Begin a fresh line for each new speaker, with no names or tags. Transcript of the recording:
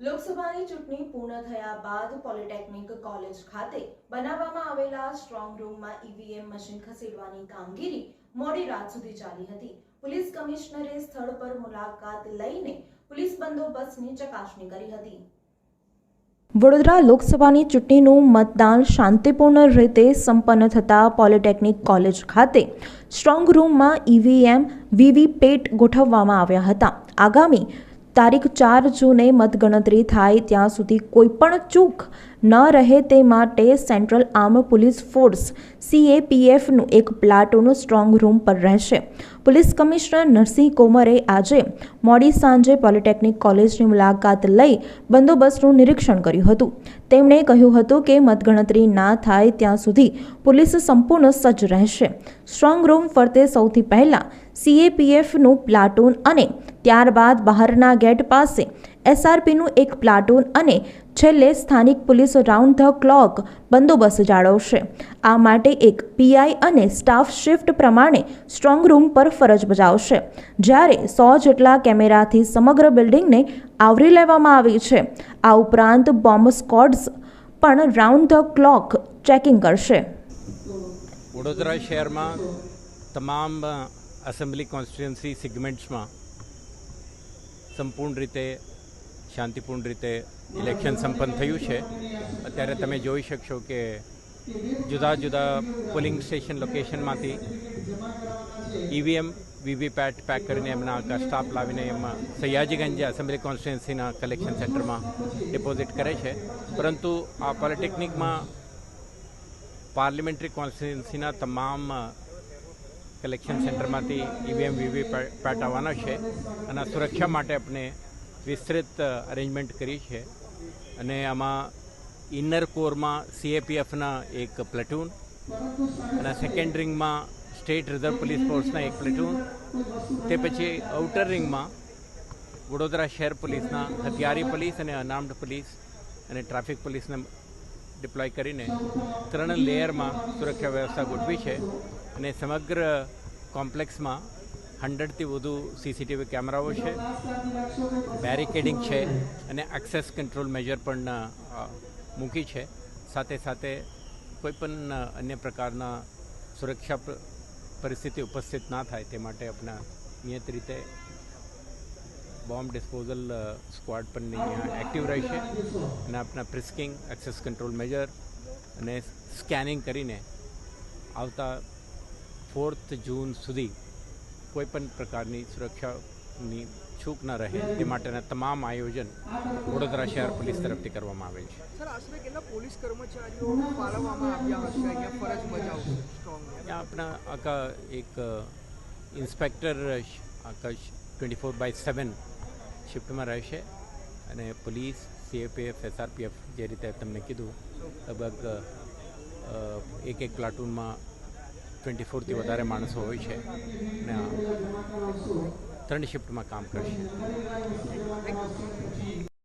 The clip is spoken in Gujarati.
લોકસભાની ચૂંટણી પૂર્ણ થયા બાદ પોલિટેકનિક કોલેજ ખાતે બનાવવામાં આવેલા સ્ટ્રોંગ રૂમમાં ઈવીએમ મશીન ખસેડવાની કામગીરી મોડી રાત સુધી ચાલી હતી. પોલીસ કમિશનરે સ્થળ પર મુલાકાત લઈને પોલીસ બંદોબસ્તની ચકાસણી કરી હતી. વડોદરા લોકસભાની ચૂંટણીનું મતદાન શાંતિપૂર્ણ રીતે સંપન્ન થતાં પોલિટેકનિક કોલેજ ખાતે સ્ટ્રોંગ રૂમમાં ઈવીએમ, વીવીપેટ ગોઠવવામાં આવ્યા હતા. આગામી તારીખ ચાર જૂને મતગણતરી થાય ત્યાં સુધી કોઈપણ ચૂક ન રહે તે માટે સેન્ટ્રલ આર્મ પોલીસ ફોર્સ, સીએપીએફનું એક પ્લાટોનું સ્ટ્રોંગ રૂમ પર રહેશે. પોલીસ કમિશનર નરસિંહ કોમરે આજે મોડી સાંજે પોલિટેકનિક કોલેજની મુલાકાત લઈ બંદોબસ્તનું નિરીક્ષણ કર્યું હતું. તેમણે કહ્યું હતું કે મતગણતરી ના થાય ત્યાં સુધી પોલીસ સંપૂર્ણ સજ્જ રહેશે. સ્ટ્રોંગ રૂમ ફરતે સૌથી પહેલાં સીએપીએફનું પ્લાટૂન અને ત્યારબાદ બહારના ગેટ પાસે એસઆરપીનું એક પ્લાટૂન અને છેલ્લે સ્થાનિક પોલીસ રાઉન્ડ ધ ક્લોક બંદોબસ્ત જાળવશે. આ માટે એક પીઆઈ અને સ્ટાફ શિફ્ટ પ્રમાણે સ્ટ્રોંગ રૂમ પર ફરજ બજાવશે. જ્યારે સો જેટલા કેમેરાથી સમગ્ર બિલ્ડિંગને આવરી લેવામાં આવી છે. આ ઉપરાંત બોમ્બ સ્કોડ્સ પણ રાઉન્ડ ધ ક્લોક ચેકિંગ કરશે.
વડોદરા શહેરમાં તમામ એસેમ્બલી કોન્સ્ટિટ્યુન્સી સિગમેન્ટ્સમાં સંપૂર્ણ રીતે શાંતિપૂર્ણ રીતે ઇલેક્શન સંપન્ન થયું છે. અત્યારે તમે જોઈ શકશો કે જુદા જુદા પોલિંગ સ્ટેશન લોકેશનમાંથી ઈવીએમ વીવીપેટ પેક કરીને એમના સ્ટાફ લાવીને એમાં સયાજીગંજ એસેમ્બલી કોન્સ્ટિટ્યુન્સીના કલેક્શન સેન્ટરમાં ડિપોઝિટ કરે છે. પરંતુ આ પોલિટેકનિકમાં પાર્લિમેન્ટરી કોન્સ્ટિટ્યુન્સીના તમામ કલેક્શન સેન્ટરમાંથી ઈવીએમ, વીવી પેટ આવવાના છે અને સુરક્ષા માટે આપણે વિસ્તૃત અરેન્જમેન્ટ કરી છે. અને આમાં ઇનર કોરમાં સીએપીએફના એક પ્લેટૂન અને સેકન્ડ રિંગમાં સ્ટેટ રિઝર્વ પોલીસ ફોર્સના એક પ્લેટૂન તે પછી આઉટર રિંગમાં વડોદરા શહેર પોલીસના હથિયારી પોલીસ અને અનાર્મ્ડ પોલીસ અને ટ્રાફિક પોલીસને ડિપ્લોય કરીને ત્રણ લેયરમાં સુરક્ષા વ્યવસ્થા ગોઠવી છે અને સમગ્ર કોમ્પ્લેક્સમાં હંડ્રેડથી વધુ સીસીટીવી કેમેરાઓ છે બેરિકેડિંગ છે અને એક્સેસ કંટ્રોલ મેજર પણ મૂકી છે. સાથે સાથે કોઈપણ અન્ય પ્રકારના સુરક્ષા પરિસ્થિતિ ઉપસ્થિત ના થાય તે માટે આપણા નિયત રીતે બોમ્બ ડિસ્પોઝલ સ્ક્વોડ પણ અહીંયા એક્ટિવ રહેશે અને આપણા પ્રિસ્કિંગ એક્સેસ કંટ્રોલ મેજર અને સ્કેનિંગ કરીને આવતા ફોર્થ જૂન સુધી કોઈપણ પ્રકારની સુરક્ષાની છૂક ન રહે તે માટેના તમામ આયોજન વડોદરા શહેર પોલીસ તરફથી કરવામાં આવે છે
સર આશરે કેટલા પોલીસ કર્મચારીઓ ફાળવવામાં આવ્યા હશે અહીંયા ફરજ બજાવશે સ્ટ્રોંગ
આપણા આખા એક inspector Akash twenty four by seven શિફ્ટમાં રહેશે અને પોલીસ સીએપીએફ એસઆરપીએફ જે રીતે તમને કીધું, લગભગ એક એક પ્લાટૂનમાં ટ્વેન્ટી ફોરથી વધારે માણસો હોય છે અને ત્રણ શિફ્ટમાં કામ કરશે.